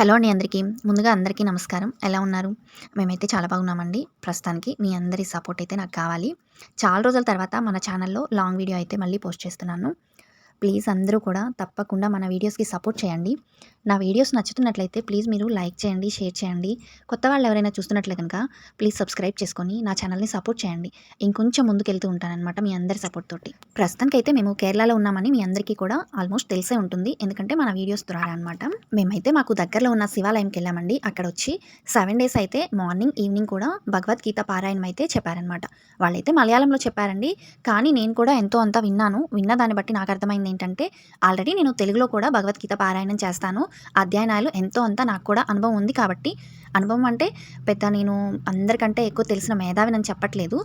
Hello అండి అందరికీ. ముందుగా అందరికీ నమస్కారం. ఎలా ఉన్నారు? మేమైతే చాలా బాగున్నామండి. ప్రస్తుతానికి మీ అందరి సపోర్ట్ అయితే నాకు కావాలి. చాలా రోజుల తర్వాత మన ఛానల్లో లాంగ్ వీడియో అయితే మళ్ళీ పోస్ట్ చేస్తున్నాను. ప్లీజ్ అందరూ కూడా తప్పకుండా మన వీడియోస్కి సపోర్ట్ చేయండి. నా వీడియోస్ నచ్చుతున్నట్లయితే ప్లీజ్ మీరు లైక్ చేయండి షేర్ చేయండి. కొత్త వాళ్ళు ఎవరైనా చూస్తున్నట్లే కనుక ప్లీజ్ సబ్స్క్రైబ్ చేసుకొని నా ఛానల్ని సపోర్ట్ చేయండి. ఇంకొంచెం ముందుకెళ్తూ ఉంటానన్నమాట మీ అందరి సపోర్ట్ తోటి. ప్రస్తుతానికైతే మేము కేరళలో ఉన్నామని మీ అందరికీ కూడా ఆల్మోస్ట్ తెలిసే ఉంటుంది. ఎందుకంటే మన వీడియోస్ ద్వారా అనమాట మేమైతే మాకు దగ్గరలో ఉన్న శివాలయంకి వెళ్ళామండి. అక్కడ వచ్చి సెవెన్ డేస్ అయితే మార్నింగ్ ఈవినింగ్ కూడా భగవద్గీత పారాయణం అయితే చెప్పారనమాట వాళ్ళైతే మలయాళంలో చెప్పారండి. కానీ నేను కూడా ఎంతో అంత విన్నాను. విన్న దాన్ని బట్టి నాకు అర్థమైంది ఏంటంటే ఆల్రెడీ నేను తెలుగులో కూడా భగవద్గీత పారాయణం చేస్తాను. అధ్యయనాలు ఎంతో అంత నాకు కూడా అనుభవం ఉంది కాబట్టి అనుభవం అంటే పెద్ద నేను అందరికంటే ఎక్కువ తెలిసిన మేధావి అని చెప్పట్లేదు.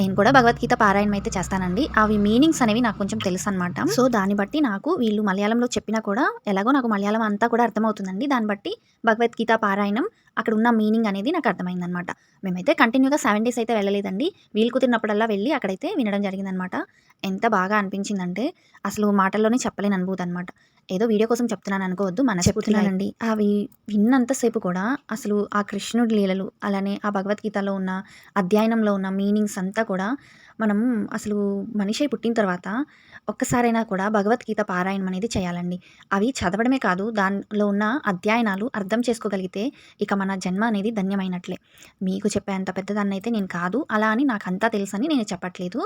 నేను కూడా భగవద్గీత పారాయణం అయితే చేస్తానండి. అవి మీనింగ్స్ అనేవి నాకు కొంచెం తెలుసు అనమాట సో దాన్ని బట్టి నాకు వీళ్ళు మలయాళంలో చెప్పినా కూడా ఎలాగో నాకు మలయాళం అంతా కూడా అర్థమవుతుందండి. దాన్ని బట్టి భగవద్గీత పారాయణం అక్కడ ఉన్న మీనింగ్ అనేది నాకు అర్థమైందనమాట మేమైతే కంటిన్యూగా సెవెన్ డేస్ అయితే వెళ్ళలేదండి. వీలు కుదిరినప్పుడల్లా వెళ్ళి అక్కడైతే వినడం జరిగిందనమాట ఎంత బాగా అనిపించిందంటే అసలు మాటల్లోనే చెప్పలేని అనుభూతి అనమాట ఏదో వీడియో కోసం చెప్తున్నాను అనుకోవద్దు మన చెప్తున్నానండి అవి విన్నంతసేపు కూడా అసలు ఆ కృష్ణుడి లీలలు అలానే ఆ భగవద్గీతలో ఉన్న అధ్యయనంలో ఉన్న మీనింగ్స్ అంతా కూడా మనం అసలు మనిషి పుట్టిన తర్వాత ఒక్కసారైనా కూడా భగవద్గీత పారాయణం అనేది చేయాలండి. అవి చదవడమే కాదు దానిలో ఉన్న అధ్యయనాలు అర్థం చేసుకోగలిగితే ఇక మన జన్మ అనేది ధన్యమైనట్లే. మీకు చెప్పేంత పెద్దదాన్ని అయితే నేను కాదు అలా అని నాకు అంతా తెలుసని నేను చెప్పట్లేదు.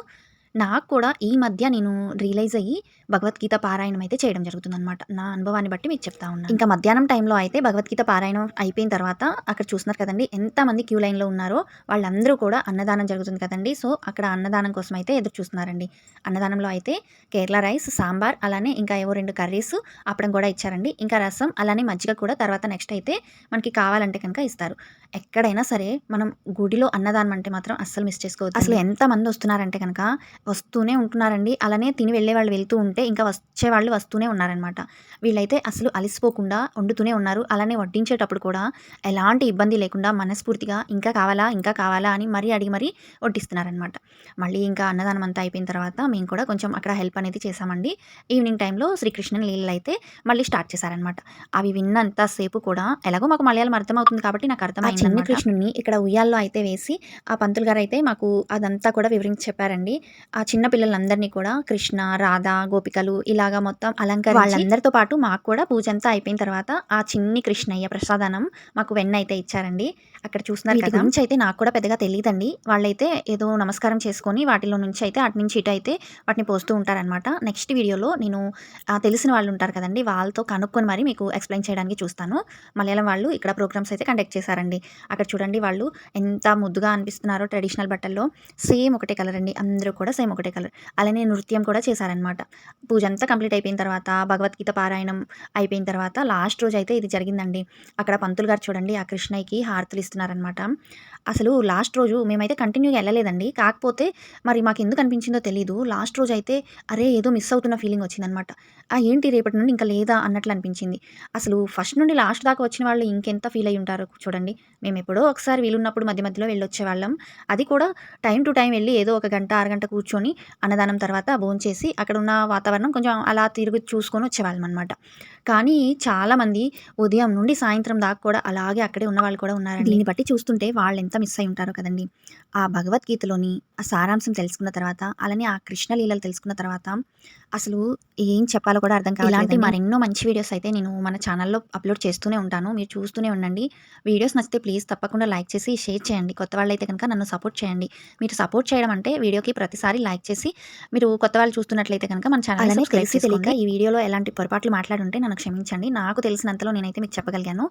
నాకు కూడా ఈ మధ్య నేను రియలైజ్ అయ్యి భగవద్గీత పారాయణం అయితే చేయడం జరుగుతుంది అనమాట నా అనుభవాన్ని బట్టి మీకు చెప్తా ఉన్నాను. ఇంకా మధ్యాహ్నం టైంలో అయితే భగవద్గీత పారాయణం అయిపోయిన తర్వాత అక్కడ చూస్తున్నారు కదండి ఎంతమంది క్యూ లైన్లో ఉన్నారో వాళ్ళందరూ కూడా అన్నదానం జరుగుతుంది కదండి. సో అక్కడ అన్నదానం కోసం అయితే ఎదురు చూస్తున్నారండి. అన్నదానంలో అయితే కేరళ రైస్ సాంబార్ అలానే ఇంకా ఏవో రెండు కర్రీస్ అప్పడం కూడా ఇచ్చారండి. ఇంకా రసం అలానే మజ్జిగ కూడా తర్వాత నెక్స్ట్ అయితే మనకి కావాలంటే కనుక ఇస్తారు. ఎక్కడైనా సరే మనం గుడిలో అన్నదానం అంటే మాత్రం అస్సలు మిస్ చేసుకోవద్దు అసలు ఎంతమంది వస్తున్నారంటే కనుక వస్తూనే ఉంటున్నారండి. అలానే తిని వెళ్ళే వాళ్ళు వెళ్తూ ఉంటే ఇంకా వచ్చే వాళ్ళు వస్తూనే ఉన్నారనమాట వీళ్ళైతే అసలు అలసిపోకుండా వండుతూనే ఉన్నారు. అలానే వడ్డించేటప్పుడు కూడా ఎలాంటి ఇబ్బంది లేకుండా మనస్ఫూర్తిగా ఇంకా కావాలా ఇంకా కావాలా అని మరీ అడిగి మరీ వడ్డిస్తున్నారనమాట మళ్ళీ ఇంకా అన్నదానం అంతా అయిపోయిన తర్వాత మేము కూడా కొంచెం అక్కడ హెల్ప్ అనేది చేసామండి ఈవినింగ్ టైంలో శ్రీకృష్ణుని నీళ్ళు అయితే మళ్ళీ స్టార్ట్ చేశారనమాట అవి విన్నంతసేపు కూడా ఎలాగో మాకు మలయాళం అర్థమవుతుంది కాబట్టి నాకు అర్థమైంది కృష్ణుని ఇక్కడ ఉయ్యాల్లో అయితే వేసి ఆ పంతులు గారు అయితే మాకు అదంతా కూడా వివరించి చెప్పారండి. ఆ చిన్న పిల్లలందరినీ కూడా కృష్ణ రాధ గోపికలు ఇలాగా మొత్తం అలంకరించి వాళ్ళందరితో పాటు మాకు కూడా పూజ అంతా అయిపోయిన తర్వాత ఆ చిన్ని కృష్ణయ్య ప్రసాదనం మాకు వెన్న అయితే ఇచ్చారండి. అక్కడ చూస్తున్నారు కదా. నుంచి అయితే నాకు కూడా పెద్దగా తెలియదండి వాళ్ళైతే ఏదో నమస్కారం చేసుకొని వాటిలో నుంచి అయితే అటు నుంచి ఇటు అయితే వాటిని పోస్తూ ఉంటారనమాట నెక్స్ట్ వీడియోలో నేను తెలిసిన వాళ్ళు ఉంటారు కదండి వాళ్ళతో కనుక్కొని మరి మీకు ఎక్స్ప్లెయిన్ చేయడానికి చూస్తాను. మలయాళం వాళ్ళు ఇక్కడ ప్రోగ్రామ్స్ అయితే కండక్ట్ చేశారండి. అక్కడ చూడండి వాళ్ళు ఎంత ముద్దుగా అనిపిస్తున్నారో ట్రెడిషనల్ బట్టల్లో. సేమ్ ఒకటే కలర్ అండి అందరూ కూడా సేమ్ ఒకటే కలర్. అలానే నృత్యం కూడా చేశారనమాట పూజ అంతా కంప్లీట్ అయిపోయిన తర్వాత భగవద్గీత పారాయణం అయిపోయిన తర్వాత లాస్ట్ రోజు అయితే ఇది జరిగిందండి. అక్కడ పంతులు గారు చూడండి ఆ కృష్ణయ్యకి హారతులు ఇస్తున్నారనమాట అసలు లాస్ట్ రోజు మేమైతే కంటిన్యూగా వెళ్ళలేదండి. కాకపోతే మరి మాకు ఎందుకు అనిపించిందో తెలియదు లాస్ట్ రోజు అయితే అరే ఏదో మిస్ అవుతున్న ఫీలింగ్ వచ్చిందనమాట ఆ ఏంటి రేపటి నుండి ఇంకా లేదా అన్నట్లు అనిపించింది. అసలు ఫస్ట్ నుండి లాస్ట్ దాకా వచ్చిన వాళ్ళు ఇంకెంత ఫీల్ అయి ఉంటారు చూడండి. మేము ఎప్పుడో ఒకసారి వీలున్నప్పుడు మధ్య మధ్యలో వెళ్ళొచ్చేవాళ్ళం. అది కూడా టైం టు టైం వెళ్ళి ఏదో ఒక గంట అరగంట కూర్చొని అన్నదానం తర్వాత భోంచేసి అక్కడ ఉన్న వాతావరణం కొంచెం అలా తిరిగి చూసుకొని వచ్చేవాళ్ళం అనమాట కానీ చాలామంది ఉదయం నుండి సాయంత్రం దాకా కూడా అలాగే అక్కడే ఉన్న వాళ్ళు కూడా ఉన్నారు దీన్ని బట్టి చూస్తుంటే వాళ్ళు ఎంత మిస్ అయి ఉంటారో కదండి. ఆ భగవద్గీతలోని ఆ సారాంశం తెలుసుకున్న తర్వాత అలానే ఆ కృష్ణలీలలు తెలుసుకున్న తర్వాత అసలు ఏం చెప్పాలో కూడా అర్థం కాదు ఇలాంటి మరెన్నో మంచి వీడియోస్ అయితే నేను మన ఛానల్లో అప్లోడ్ చేస్తూనే ఉంటాను. మీరు చూస్తూనే ఉండండి. వీడియోస్ నచ్చితే ప్లీజ్ తప్పకుండా లైక్ చేసి షేర్ చేయండి. కొత్త వాళ్ళు అయితే కనుక నన్ను సపోర్ట్ చేయండి. మీరు సపోర్ట్ చేయడం అంటే వీడియోకి ప్రతిసారి లైక్ చేసి మీరు కొత్త వాళ్ళు చూస్తున్నట్లయితే కనుక మన ఛానల్ తెలిసి తెలియక ఈ వీడియోలో ఎలాంటి పొరపాట్లు మాట్లాడుంటే నన్ను క్షమించండి. నాకు తెలిసినంతలో నేనైతే మీకు చెప్పగలిగాను.